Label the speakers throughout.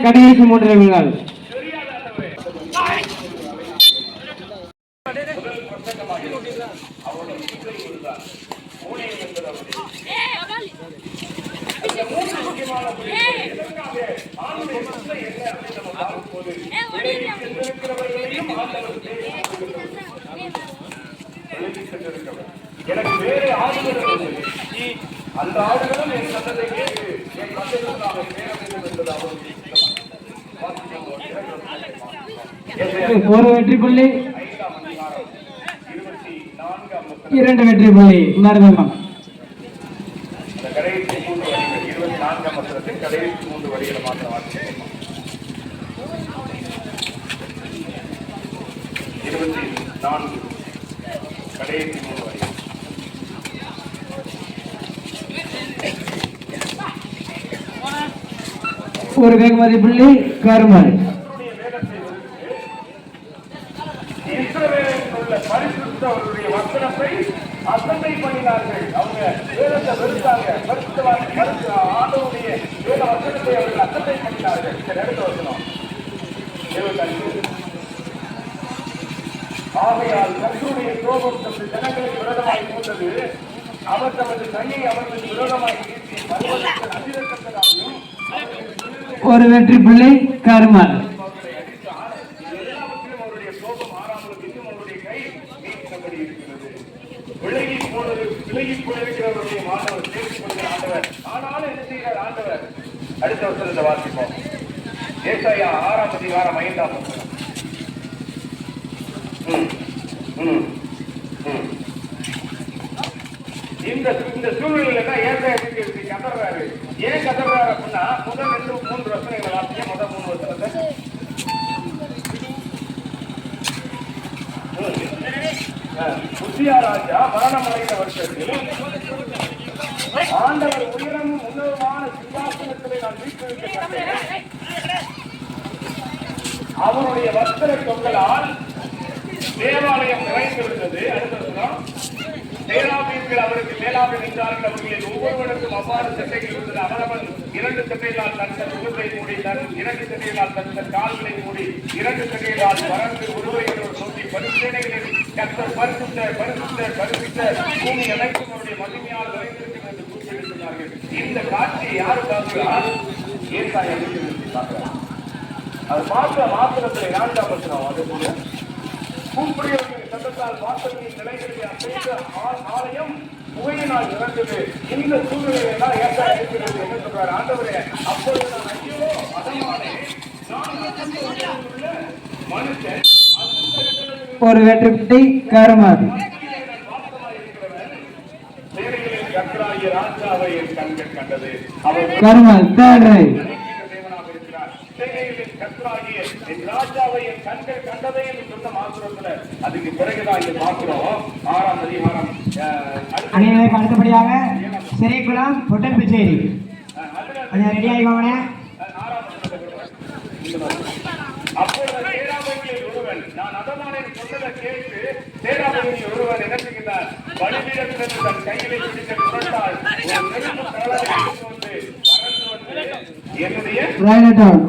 Speaker 1: கடைசி மூன்று நிமிடங்கள்
Speaker 2: எனக்கு வேறு ஆடுகள் அந்த ஆளுநரும் என் சட்டத்தை கேட்டு என் கண்ணில் அவர் சேர வேண்டும் என்பது அவருடைய
Speaker 1: ஒரு வெற்றி புள்ளி இரண்டு வெற்றி புள்ளி மருதகம்
Speaker 2: இருபத்தி நான்கு கடைசி மூன்று
Speaker 1: ஒரு வேகமதி புள்ளி. கருமல்
Speaker 2: உள்ள அசட்டை பண்ணினார்கள். அவங்க வேதத்தை வெறுத்தாங்க. பரிசுத்தவான் வேத வசனத்தை அவர்கள் அசட்டை பண்ணினார்கள். சரி வசனம். இருபத்தஞ்சு. ஆகையால் கர்த்தருடைய கோபம் தமது ஜனங்களுக்கு விரோதமாய் அவர் தமது கையை அவர்களுக்கு விரோதமாய் நீட்டி பருவத்தில்
Speaker 1: ஒரு வெற்றி பிள்ளை கருமல்
Speaker 2: விலகி போயிருக்கிறவருடைய மாணவர் சேர்த்துக் ஆண்டவர் ஆனாலும் என்ன செய்கிறார் ஆண்டவர் அடுத்த வசனத்தை வாசிப்போம் ஏசாயா ஆறாம் அதிகாரம் ஐந்தாம் ம், ம், ம். இந்த இந்த சூழ்நிலையில தான் ஏற்கனவே கதறாரு? ஏன் கதறாரு அப்படின்னா முதல் ரெண்டு மூன்று வசனங்களை வாசிக்க முதல் மூணு வசனத்தை உசியா ராஜா மரணமடைந்த வருஷத்தில் ஆண்டவர் உயரம் உன்னதமான சிங்காசனத்திலே நான் வீட்டிற்கு வைக்கப்பட்டேன் அவருடைய வஸ்திர தொங்கலால் தேவாலயம் நிறைந்திருந்தது அடுத்த தேராபீர்கள் அவருக்கு மேலாக நின்றார்கள். அவர்களில் ஒவ்வொருவருக்கும் அவ்வாறு சட்டைகள் இருந்தது அவரவன் இரண்டு சட்டைகளால் தன் தன் முகத்தை மூடி தன் இரண்டு சட்டைகளால் தன் தன் கால்களை மூடி இரண்டு சட்டைகளால் பறந்து ஒருவரையொருவர் சொல்லி பரிசேனைகளில் கத்தர் பரிசுத்த பரிசுத்த பரிசுத்த பூமி அனைத்தும் அவருடைய மகிமையால் வரைந்திருக்கும் என்று கூப்பிடுகிறார்கள் இந்த காட்சியை யாரு பார்க்கிறார் ஏசாய பார்க்கிறார் அது பார்க்க மாத்திரத்தில் இரண்டாம் வசனம் அது போல. சத்தத்தால் வாசலின் நிலைகளிலே அசைந்த ஆ- ஆலயம் புகையினால் நிறந்தது இந்த சூழ்நிலையில தான் ஏற்ற இருக்கிறது என்ன சொல்றாரு? ஆண்டவரே அப்பொழுது நான் ஐயோ அதனாலே மனுஷன்
Speaker 1: ஒரு வெற்றி கருமல்
Speaker 2: சேனைகளின் கர்த்தராகிய ராஜாவை என் கண்கள் கண்டது அவர்
Speaker 1: கருமல் தேர்ட் ரைட்
Speaker 2: அநேக தேவனாக இருக்கிறார். சேனைகளின் கர்த்தராகிய என் ராஜாவை என் கண்கள் கண்டதே என்று சொன்ன மாத்திரத்துல அதுக்கு பிறகுதான் இங்க பார்க்கிறோம். ஆறாம் அதிகாரம்
Speaker 3: அணியினருக்கு அடுத்தபடியாக சிறைக்குளம் பொட்டன் பிச்சேரி. கொஞ்சம் ரெடி
Speaker 2: மாதிரி. அப்பொழுது ஒருவன் நான் அதமானேன் சொன்னதை கேட்டு சேராபதியில் ஒருவன் என்ன செய்கிறார் பலிபீடத்திலிருந்து தன் கையிலே பிடித்த குரட்டால்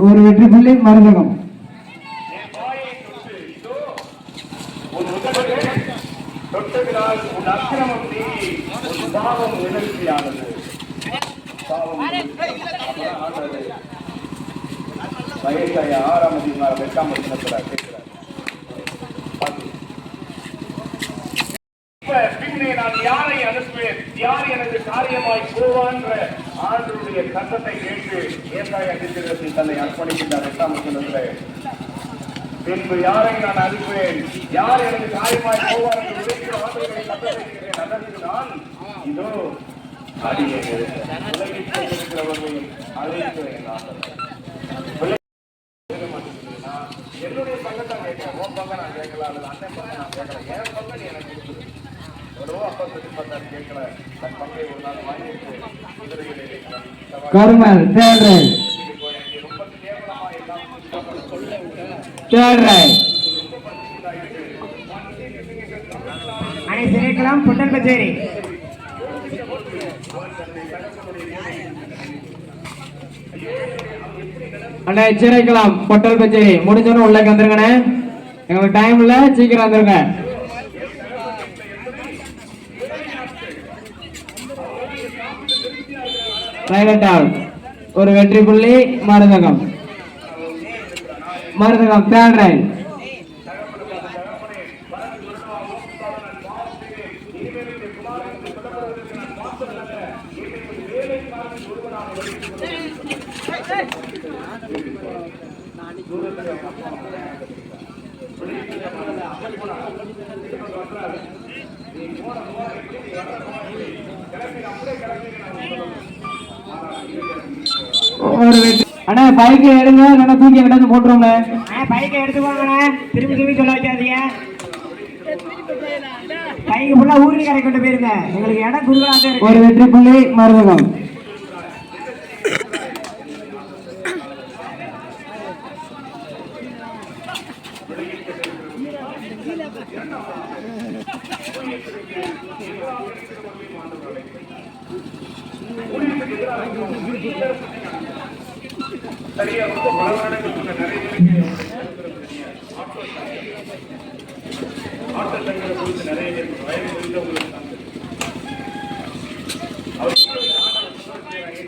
Speaker 2: ஒரு
Speaker 1: வெற்றி புள்ளி மருதகம்
Speaker 2: என் வாயை தொட்டு, இதோ, உன் உதடுகளை தொட்டதினால் அக்கிரமம் நீங்கி, பாவம் நிகழ்ச்சியானது. பாவம் வயசாய ஆறாம் அதிகாரம் எட்டாம் கேட்கிறார். இப்ப பின்னே நான் யாரை அனுப்புவேன் யார் எனது காரியமாய் போவான்ற ஆண்டருடைய சத்தத்தை கேட்டு ஏசாயா தீர்க்கதரிசி தன்னை அர்ப்பணிக்கின்றார் எட்டாம் பின்பு யாரை நான் அனுப்புவேன் யார் எனக்கு காரியமாய் போவார் என்று உரைக்கிற வார்த்தைகளை இதோ என்னுடைய பங்கத்தை நான் கேட்கிறேன் உன் பங்க நான் கேட்கல அல்லது அண்ணன் பங்க நான் கேட்கல என் பங்க நீ எனக்கு எவ்வளவோ அப்பா சொல்லி பார்த்தாரு கேட்கல தன் பங்கை ஒரு நாள் வாங்கிட்டு
Speaker 1: கருமல்
Speaker 2: போய் நீ ரொம்ப கேவலமா எல்லாம் சொல்ல
Speaker 1: தேர்ட் ரைட்
Speaker 3: அணை சிறைக்குளம் பொட்டன்
Speaker 2: கச்சேரி. அண்ணா எச்சரிக்கலாம் பொட்டல் பச்சேரி முடிஞ்சோன்னு உள்ள வந்துருங்கண்ணே எங்களுக்கு டைம் இல்ல சீக்கிரம் வந்துருங்க. சைலண்ட் ஒரு வெற்றி புள்ளி மருதகம். மருதகம் தேர்ட் ரைட் அண்ணா பைக்கு எடுங்க இல்லைன்னா தூக்கி எங்கிட்ட போட்டுருவோங்க
Speaker 3: அண்ணே பைக்கை எடுத்துக்கோங்கண்ணே திரும்பி திரும்பி சொல்ல வைக்காதீங்க பைக்கு ஃபுல்லா ஊருக்கு கரை கொண்டு போயிருங்க. எங்களுக்கு இடம் இருக்கு.
Speaker 2: ஒரு வெற்றி புள்ளி மருதகம்.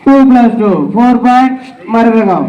Speaker 2: Two plus two four point மருதகம்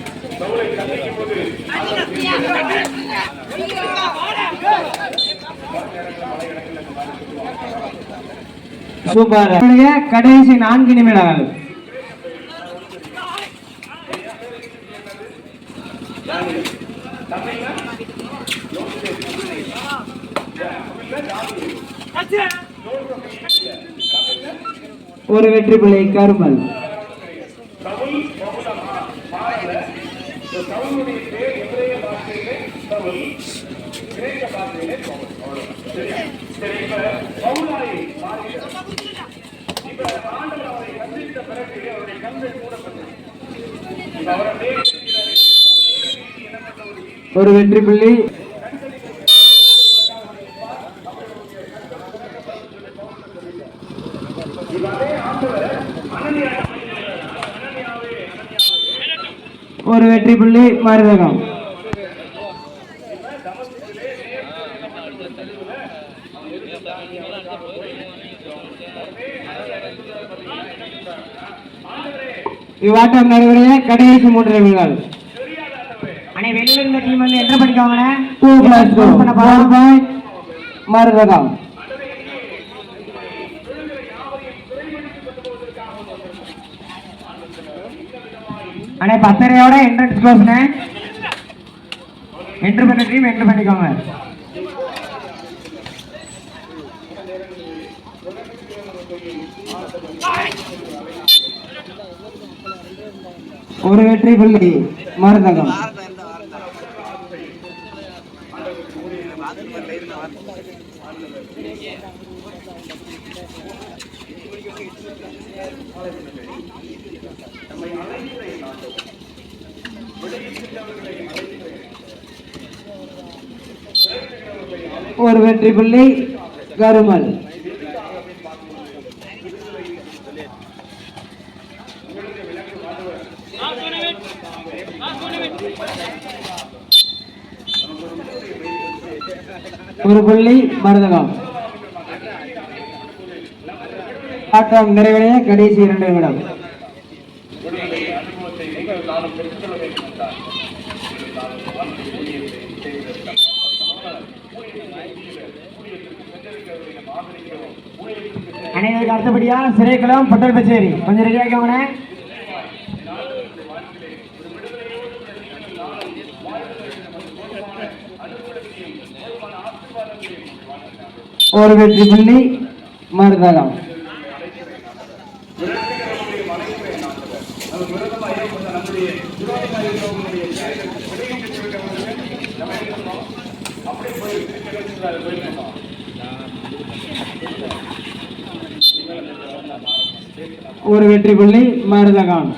Speaker 1: பரிசையை தடுத்து போது
Speaker 2: சூப்பர் கடைசி நான்கு நிமிடங்கள். ஒரு வெற்றி பிள்ளை கருமல்
Speaker 1: கிரேக்க பாஷையிலே பவுல் சரி இப்ப பவுலாய் இப்ப ஆண்டவர் அவரை சந்தித்த பிறகு அவருடைய அவரை ஒரு
Speaker 2: ஒரு வெற்றி புள்ளி. ஒரு வெற்றி புள்ளி மருதகம் இவ்வாட்டம் நடைபெற கடைசி மூன்று நிமிடங்கள்.
Speaker 3: அண்ணே வெளியில இருந்த டீம் வந்து என்டர் பண்ணிக்கோங்கண்ணே
Speaker 2: டூ பிளஸ் டூ
Speaker 3: பண்ண
Speaker 2: பாயிண்ட் மருதகம்
Speaker 3: அண்ணே பத்தரையோட என்ட்ரன்ஸ் க்ளோஸ்ண்ணே என்ட்ரு பண்ண டீம் என்ட்ரு பண்ணிக்கோங்க.
Speaker 2: ஒரு வெற்றி புள்ளி. மருந்தகம் ஒரு வெற்றி புள்ளி கருமல். ஒரு புள்ளி மருதகம் ஆட்டம் நிறைவடைய கடைசி இரண்டு நிமிடம்.
Speaker 1: அனைவருக்கு அனுபவத்தை
Speaker 3: சிறைக்குளம் பட்டல் பெற்றுக்கொள்ள கொஞ்சம்
Speaker 2: என்றால்
Speaker 1: ஒரு வெற்றி புள்ளி
Speaker 2: போயிருக்கோம்
Speaker 1: ஒரு வெற்றி புள்ளி மருதகான்